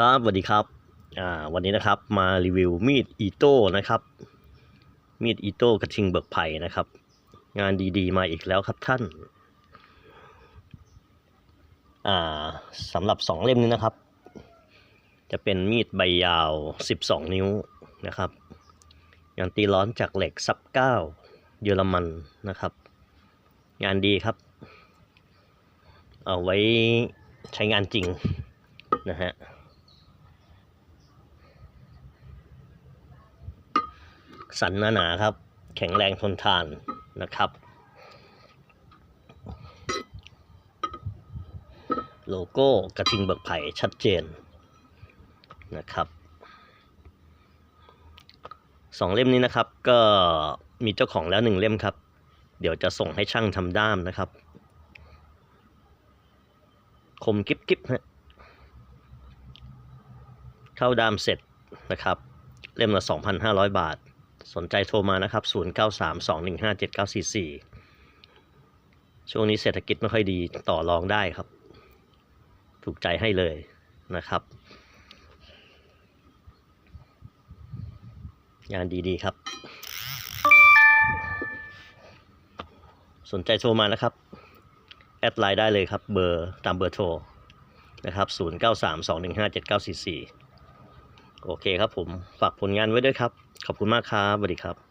ครับสวัสดีครับอ่าวันนี้นะครับมารีวิวมีดอีโต้นะครับมีดอีโต้กระทิงเบิกไผ่นะครับ งานดีๆ มาอีกแล้วครับท่านอ่าสำหรับสองเล่มนี้นะครับ จะเป็นมีดใบยาว 12 นิ้วนะครับงานตีร้อนจากเหล็กซับเก้าเยอรมันนะครับ งานดีครับ เอาไว้ใช้งานจริงนะฮะ สันหนาๆครับ แข็งแรงทนทานนะครับ โลโก้กระทิงเบิกไผ่ชัดเจนนะครับสองเล่มนี้นะครับก็มีเจ้าของแล้วหนึ่งเล่มครับ เดี๋ยวจะส่งให้ช่างทำด้ามนะครับ คมกิ๊บกิ๊บฮะเข้าด้ามเสร็จนะครับ เล่มละ 2,500 บาท สนใจโทรมานะครับ 0932157944 ช่วงนี้เศรษฐกิจไม่ค่อยดีต่อรองได้ครับ ถูกใจให้เลยนะครับงานดีๆครับ สนใจโทรมานะครับ แอดไลน์ได้เลยครับ เบอร์ตามเบอร์โทรนะครับ 0932157944 โอเคครับผม ฝากผลงานไว้ด้วยครับ ขอบคุณมากครับสวัสดีครับ